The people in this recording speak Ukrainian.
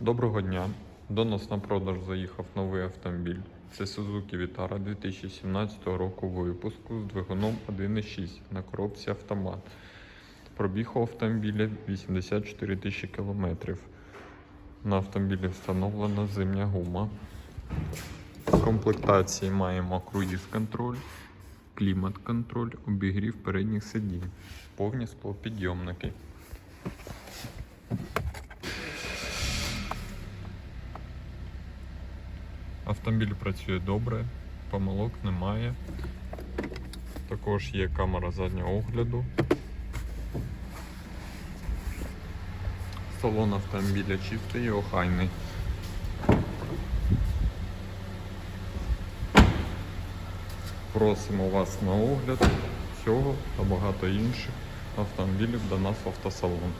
Доброго дня. До нас на продаж заїхав новий автомобіль. Це Suzuki Vitara 2017 року випуску з двигуном 1.6 на коробці автомат. Пробіг у автомобіля 84 тисячі кілометрів. На автомобілі встановлена зимня гума. В комплектації маємо круїз-контроль, клімат-контроль, обігрів передніх сидінь, повні склопідйомники. Автомобіль працює добре, помилок немає. Також є камера заднього огляду. Салон автомобіля чистий і охайний. Просимо вас на огляд цього та багато інших автомобілів до нас в автосалон.